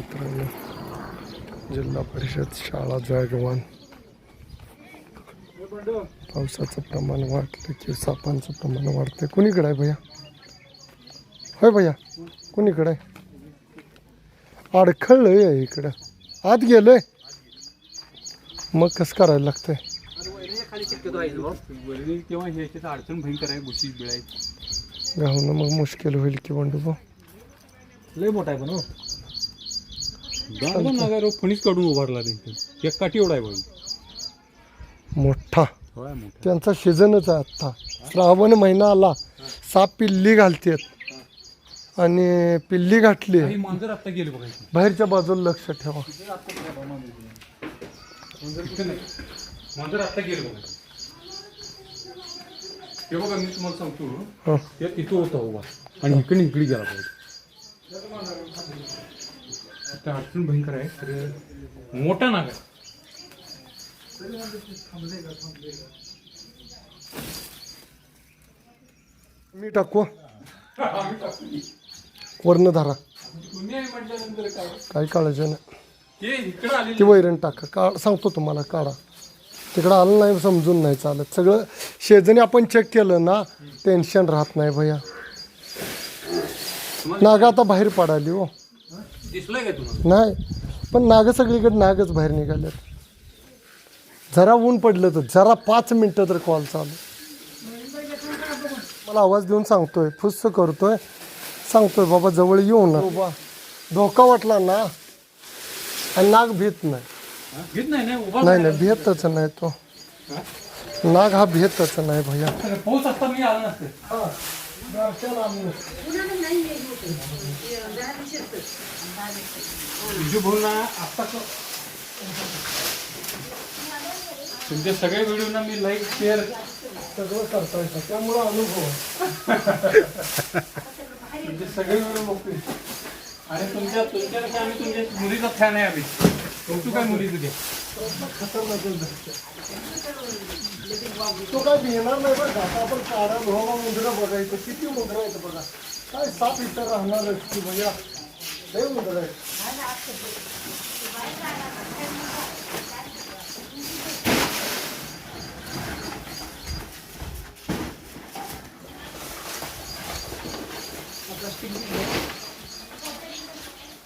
मित्रांनो जिल्हा परिषद शाळा जळगवान पावसाचं प्रमाण वाढलं की सापांचं प्रमाण वाढतंय. कुणीकडे आहे भैया? होय भैया कुणीकडे आहे? अडखळलंय आहे इकडं. आत गेलोय. मग कसं करायला लागतंय? अडचण भयंकर आहे बुशी बिळायची मग मुश्किल होईल की बंडू भाऊ? लय मोठा आहे पण हो. नागारो फणीच काढून उभारला त्यांची एक काठी एवढा आहे बघ मोठा. त्यांचा सीझनच आहे आत्ता. श्रावण महिना आला. साप पिल्ली घालतेत. आणि पिल्ली घातली. काही मांजर आत्ता गेले बघायची बाहेरच्या बाजूला लक्ष ठेवा. इथं नाही. मांजर आत्ता गेले बघायची हे बघा मी तुम्हाला सांगतो. हं. ते इथं होता उभा. आणि इकडे इकडे गेला पाहिजे. आता अडचण भयंकर आहे. तर मोठा नाग आहे. मी टाकू? वर्ण धारा काही काळायचं नाही. ते ती वैरण टाका. का सांगतो तुम्हाला काढा. तिकडं आलं नाही समजून नाही चालत. सगळं शेजणी आपण चेक केलं ना टेन्शन राहत नाही भैया. नाग आता बाहेर पडाली हो. दिसलंय का तुम्हाला? नाही. पण नाग सगळीकडे नागच बाहेर निघाल्यात. जरा ऊन पडलं तर जरा पाच मिनटं तर कॉल चालू. मला आवाज देऊन सांगतोय फुस्स करतोय. सांगतोय बाबा जवळ येऊ ना बाबा. धोका वाटला ना आणि नाग भीत नाही. हा? घेत नाही ना उभा नाही नाही भेटच नाही तो. नाग हा भेटच नाही भैया. पाऊस असता मी आला नसते. तुझे भाऊ ना आता क- तुमच्या सगळ्या व्हिडिओना मी लाईक शेअर सगळं करता येतं त्यामुळं अनुभव तुमचे सगळे व्हिडिओ बघतोय आणि तुमच्या तुमच्यापेक्षा आम्ही तुमच्या मुलीचा फॅन आहे आम्ही. तू काय मुली तुझ्या. तो काय घेणार नाही बरं का? आता आपण काळा धोवा मुद्रा बघायचं. किती मुद्रा येतं बघा. काय साप इथं राहणार की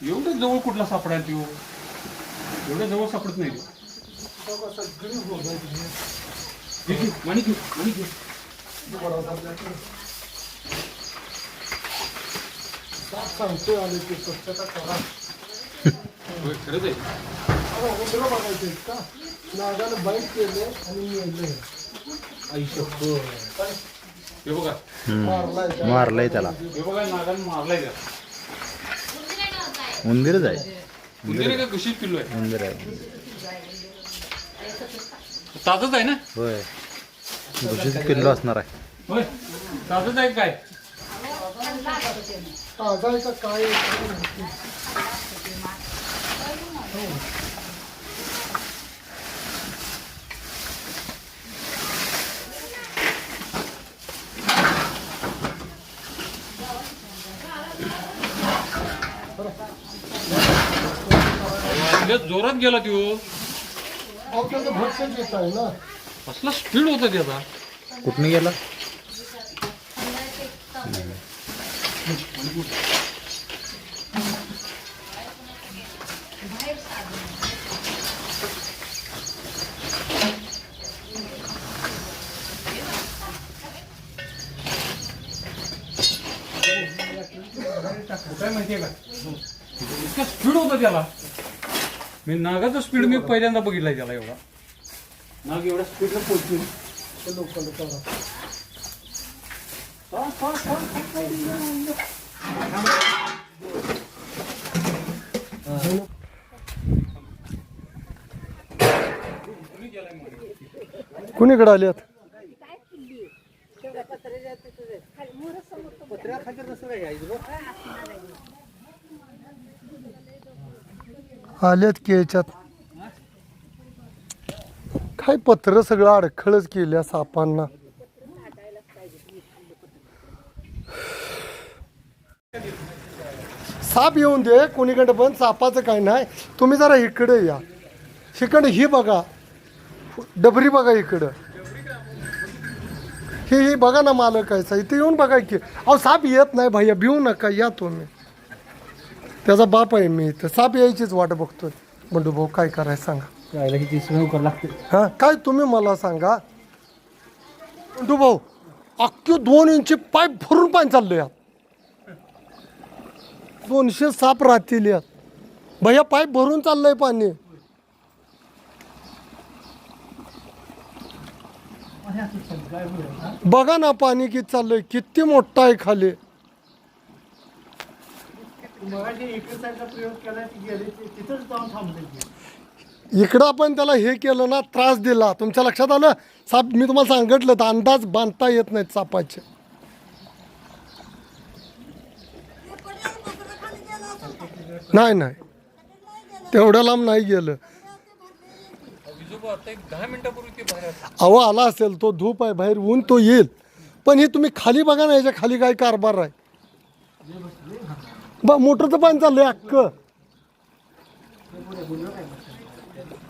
एवढं जवळ कुठला सापडायला त्यो एवढं जवळ सापडत नाही माणिक माणिक घे. साप सांगतोय आले की स्वच्छता करा. होय, खरंच आहे. बघायचे का? नागानं केले आणि आई. हे बघा. मारलाय त्याला. मारलंय त्याला. हे बघा नागानं मारलाय त्याला. उंदीरच आहे. उंदीर का? घुशीत पिल्लो आहे. उंदीर आहे. ताजच आहे ना? होय. घुशीचं पिल्लो असणार आहे. होय. ताजच आहे काय? काय जोरात गेला त्याचं भक्षण येत आहे ना. कसला स्पीड होता त्याचा? कुठनं गेला? काय माहितीये का इतका स्पीड होता त्याला मी नागाचा स्पीड मी पहिल्यांदा बघितलाय त्याला एवढा नाग एवढा स्पीडला पोहोचतो ते करा कुणीकडे आल्यात आल्यात की याच्यात? काय पत्र सगळं अडखळच केल्या सापांना. साप येऊन दे कोणीकडे पण सापाचं काय नाही. तुम्ही जरा इकडे या. इकडे ही बघा. डबरी बघा इकडं. ही ही बघा ना मालक आहे इथे येऊन बघा की अहो साप येत नाही भैया भिवू नका या तुम्ही. त्याचा बाप आहे मी. इथं साप यायचीच वाट बघतोय. बंडू भाऊ काय करायचं सांगा. लागते. हा काय तुम्ही मला सांगा. बंडू भाऊ अख्खे दोन इंची पाईप भरून पाणी चाललं यात. दोनशे साप राहतील यात. भैया पाईप भरून चाललंय पाणी. बघा ना पाणी किती चाललंय किती मोठं आहे खाली. इकडं आपण त्याला हे केलं ना त्रास दिला. तुमच्या लक्षात आलं? साप मी तुम्हाला सांगितलं तर अंदाज बांधता येत नाहीत सापाचे. नाही नाही. तेवढ्या लांब नाही गेलं. अहो आला असेल तो धूप आहे बाहेर ऊन तो येईल. पण हे तुम्ही खाली बघा ना याच्या खाली काय कारभार आहे. बा मोटरचं पाणी चाललंय अक्क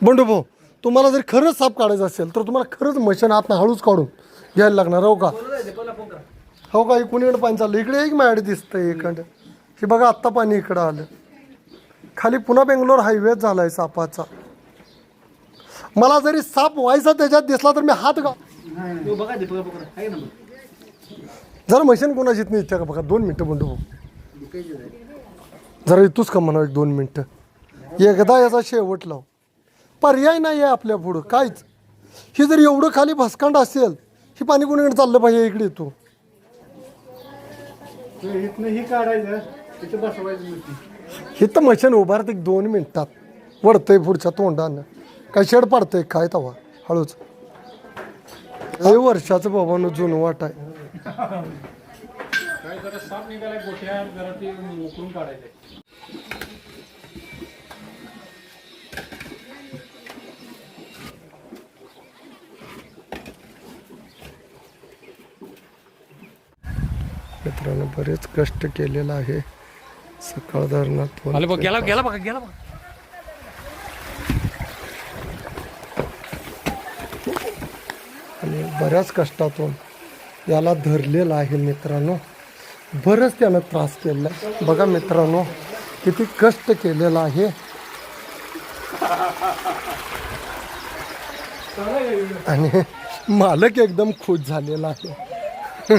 बंडू भाऊ तुम्हाला जर खरंच साप काढायचं असेल तर तुम्हाला खरंच मशीन आतनं हळूच काढून घ्यायला लागणार हो का? हो का हे कुणीकडे पाणी चाललं इकडे एक मॅड दिसतंय इकडं हे बघा आत्ता पाणी इकडं आलं. खाली पुन्हा बेंगलोर हायवे झालाय सापाचा. मला जरी साप व्हायचा त्याच्यात दिसला तर मी हात गा जरा मशीन कोणाची नाही इच्छा का? बघा दोन मिनटं बंडू भाऊ. जरा इथूच का म्हणा एक दोन मिनटं? एकदा याचा शेवट लाव. पर्याय नाही आहे आपल्या पुढं काहीच. ही जर एवढं खाली भसकांड असेल ही पाणी कोणीकडे चाललं पाहिजे इकडे तू? ही काढायचं तिथे बसवायचं नसती तर मशीन उभारत एक दोन मिनिटात. वडतंय पुढच्या तोंडानं. काय शेड पडतंय काय तवा? हळूच. हे वर्षाचं बाबानं जुनं वाट आहे. काय जरा साप निघालाय गोठ्या जरा ते उकळून काढायचंय. मित्रांनो बरेच कष्ट केलेलं आहे. सकाळ धरणात आले बघ गेला गेला बघा गेला बघा. आणि बऱ्याच कष्टातून याला धरलेलं आहे मित्रांनो. बरंच त्यानं त्रास केलेला आहे बघा मित्रांनो किती कष्ट केलेला आहे. आणि मालक एकदम खुश झालेला आहे.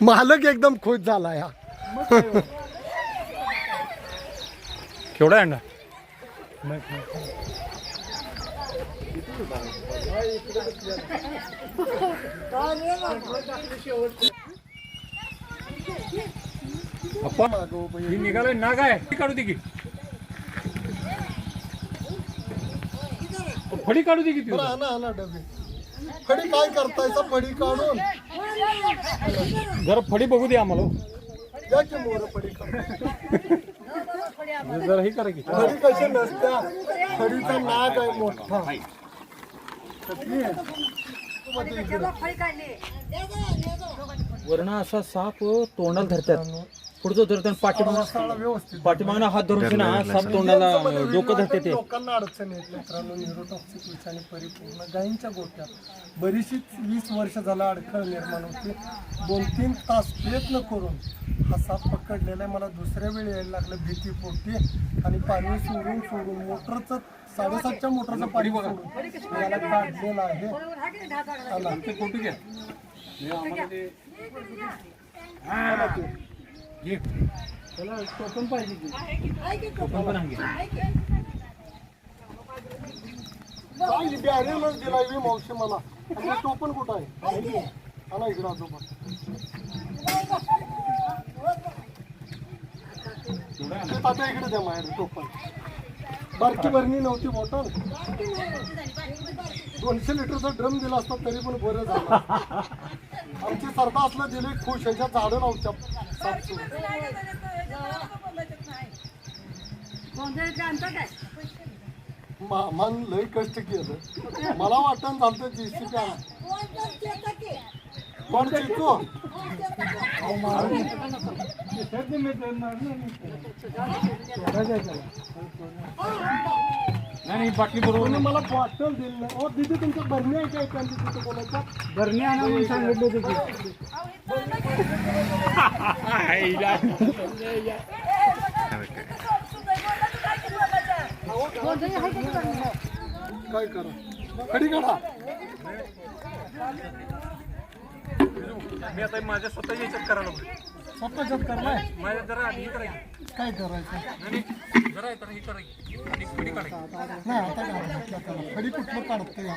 मालक एकदम खुश झाला या केवढा आहे ना निघालोय नाग आहे ती काढू दे की. फडी काढू दे की ती. बरं, आणा आणा डबे. फडी काय करतायचा फडी काढून. जरा फडी बघू दे आम्हाला. हो. जरा हे करा की. फडी कशी नसत्या? फडीचा नाग आहे मोठा. वरण असा साप तोंडाला धरतात. पुढचं धरतात पाठीमाग व्यवस्थित. हात धरून ना साप तोंडाला डोकं धरते ते. लोकांना अडचण येत मित्रांनो न्यूरोटॉक्सिक विषाने परिपूर्ण गायींच्या गोट्यात बरीचशी वीस वर्ष झालं अडखळ निर्माण होते. दोन तीन तास प्रयत्न करून हा साप पकडलेला आहे. मला दुसऱ्या वेळी यायला लागलं. भीती पोटी आणि पाणी सोडून सोडून. मोटरचं साडेसातच्या मोटरचं पाणी सोडून याला काढलेलं आहे. आला. ते फोटो घ्या. हे आम्हाला टोपण पाहिजे की. टोपण पण आहे काय बॅरियरच दिलाय बी मावशी मला. आणि ते टोपण कुठं आहे? आला ना इकडं आजोबा. ते तात्या इकडे द्या माझ्या टोपण बारकी भरणी नव्हती बॉटल दोनशे लिटरचा ड्रम दिला असता तरी पण बरं झालं. आमची सरदा असलं दिले खुश ह्याच्या झाडं नव्हत्या. मामान लय कष्ट केलं. मला वाटण झालं जीसीपी कोण चिकू नाही नाही. बाटली बरोबर कोणी. मला बॉटल दिली. नाही ओ दिदी तुमचं बरणी आहे का एखादी तिथं बोलायचा? बरणी आणा म्हणून सांगितलं होतं की. काय करा खडी काढा मी आता माझ्या स्वतः याच्यात करायला. स्वतःच्यात करलाय? माझ्या जरा हे करायचं काय करायचं? जरा जरा हे करायचं आणि काढायचं नाही आता करा खडी कुठलं काढते या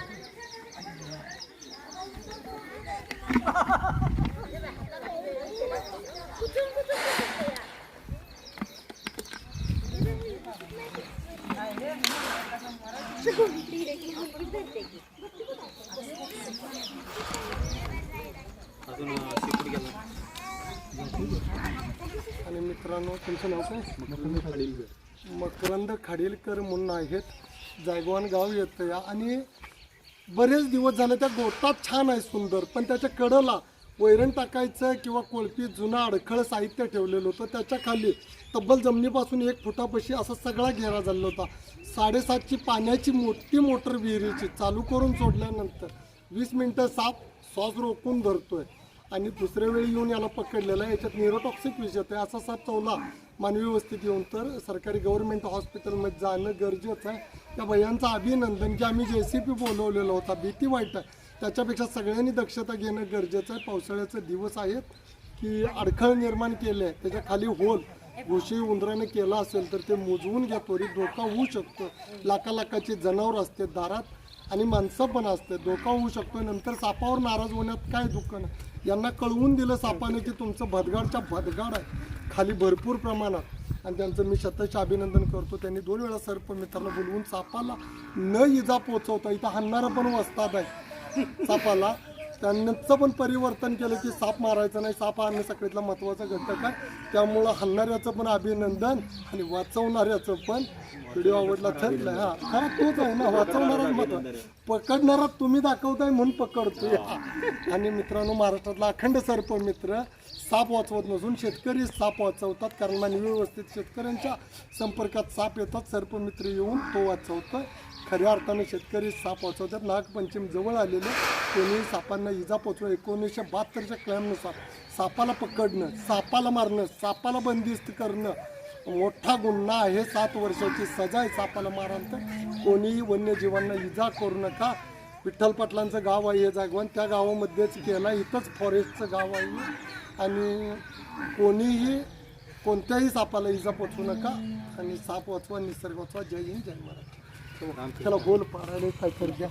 अजून शेपूट गेला आणि मित्रांनो तुमचं नाव काय? मकरंद खाडीलकर म्हणून आहेत. जायगवान गाव येतं या. आणि बरेच दिवस झाले त्या गोटात छान आहे सुंदर. पण त्याच्या कडला वैरण टाकायचं किंवा कोळपी जुनं अडखळ साहित्य ठेवलेलं होतं. त्याच्याखाली तब्बल जमिनीपासून एक फुटापाशी असा सगळा घेरा झालेला होता. साडेसातची पाण्याची मोठी मोटर विहिरीची चालू करून सोडल्यानंतर वीस मिनटं साप श्वास रोखून धरतोय. आणि दुसऱ्या वेळी येऊन याला पकडलेलं आहे. याच्यात न्यूरोटॉक्सिक विष आहे असा साप चवला मानवी व्यवस्थित येऊन तर सरकारी गव्हर्नमेंट हॉस्पिटलमध्ये जाणं गरजेचं आहे. त्या भयांचं अभिनंदन की आम्ही जे सी पी बोलवलेला होता भीती वाईट आहे त्याच्यापेक्षा सगळ्यांनी दक्षता घेणं गरजेचं आहे. पावसाळ्याचे दिवस आहेत की अडखळ निर्माण केले आहे. त्याच्याखाली होल घुशी उंदराने केला असेल तर ते मोजवून घ्या त्वरित धोका होऊ शकतो. लाखा लाखाचे जनावर असते दारात. आणि माणसं पण असते धोका होऊ शकतो. नंतर सापावर नाराज होण्यात काय दुःख नाही. यांना कळवून दिलं सापाने की तुमचं भदगाडच्या भदगाड आहे. खाली भरपूर प्रमाणात. आणि त्यांचं मी शतश अभिनंदन करतो. त्यांनी दोन वेळा सर्प मित्राला बोलवून सापाला न इजा पोचवता इथं हाणणारं पण वस्तात आहे. सापाला त्यांचं पण परिवर्तन केलं की साप मारायचा नाही. साप हा सगळ्यातला महत्त्वाचा घटक आहे. त्यामुळं हलणाऱ्याचं पण अभिनंदन आणि वाचवणाऱ्याचं पण व्हिडिओ आवडला. ठरलं हा खरं तोच आहे ना वाचवणारा महत्त्व पकडणारा तुम्ही दाखवताय म्हणून पकडतोय. हा. आणि मित्रांनो महाराष्ट्रातला अखंड सर्प मित्र साप वाचवत नसून शेतकरी साप वाचवतात. कारण मानवी व्यवस्थित शेतकऱ्यांच्या संपर्कात साप येतात. सर्पमित्र येऊन तो वाचवतोय. खऱ्या अर्थाने शेतकरी साप वाचवतात नागपंचमी जवळ आलेले कोणी सापांना इजा पोचवा. एकोणीसशे बहात्तरच्या क्लॅमनुसार सापाला पकडणं सापाला मारणं सापाला बंदिस्त करणं मोठा गुन्हा आहे. सात वर्षाची सजा आहे सापाला मारान तर कोणीही वन्यजीवांना इजा करू नका. विठ्ठल पाटलांचं गाव आहे हे जागवान. त्या गावामध्येच केला. इथंच फॉरेस्टचं गाव आहे आणि कोणीही कोणत्याही सापाला इजा पोचवू नका. आणि साप वाचवा निसर्ग वाचवा. जय हिंद जय महाराष्ट्र. त्याला गोल पाडायला काय कर द्या.